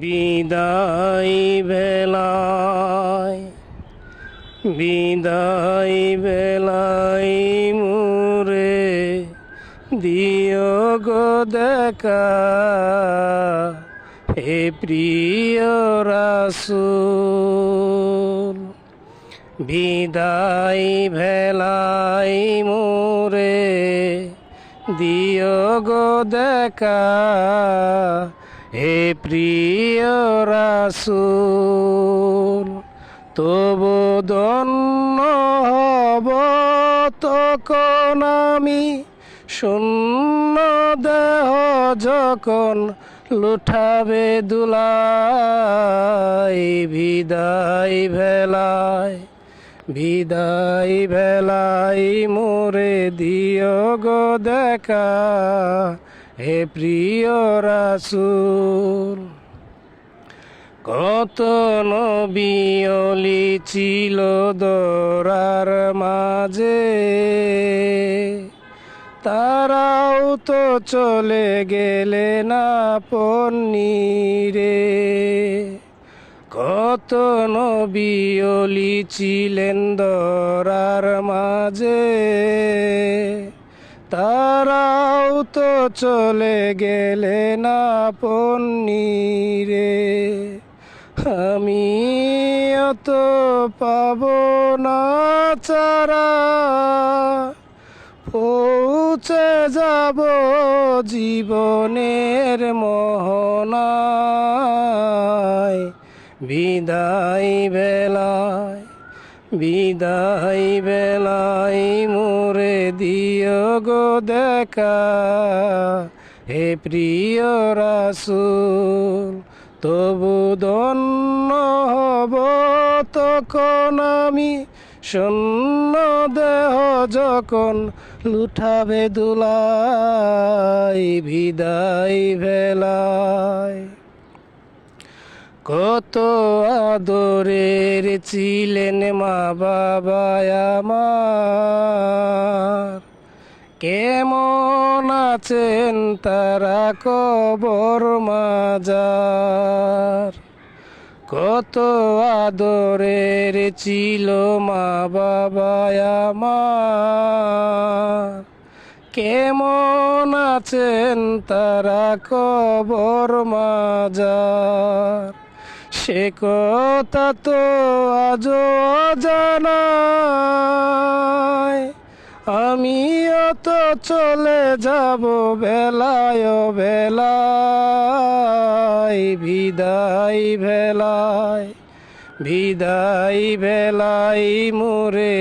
বিদায় বেলায় বিদায় বেলায় মুরে দিও গো দেখা। হে প্রিয় রাসূল, বিদায় ভেলাই মোরে দিও গো দেখা। হে প্রিয় রাসূল, তবু দন্য হব তখন আমি। শূন্য দেহ যখন লুঠাবে দুলাই বিদায় ভেলায়, বিদায় ভেলাই মোরে দিও গো দেখা। হে প্রিয় রাসূল, কত নবিয়লি ছিল দরার মাঝে। তারাও তো চলে গেলে না পন্নিরে। কত নবিয়লি ছিলেন দরার মাঝে। তারাও তো চলে গেলে না পন্নিরে। আমি অত পাব না চারা পৌঁছে যাব জীবনের মোহনায়। বিদায় বেলায় বিদায় বেলায় মোরে দিও গো দেখা। হে প্রিয় রাসূল, তবু দন্য হব তখন আমি। শূন্য দেহ যখন লুঠাবে দুলাই বিদায় ভেলায় কত আদরের ছিলেন মা বাবা আমার। কেমন আছেন তারা কবর মাজার। কত আদরের ছিল মা বাবা আমার। কেমন আছেন তারা কবর মাজার। সে কথা তো আজ জানা আমিও তো চলে যাব বেলায় বেলা বিদায় ভেলায় বিদায় ভেলায় মোরে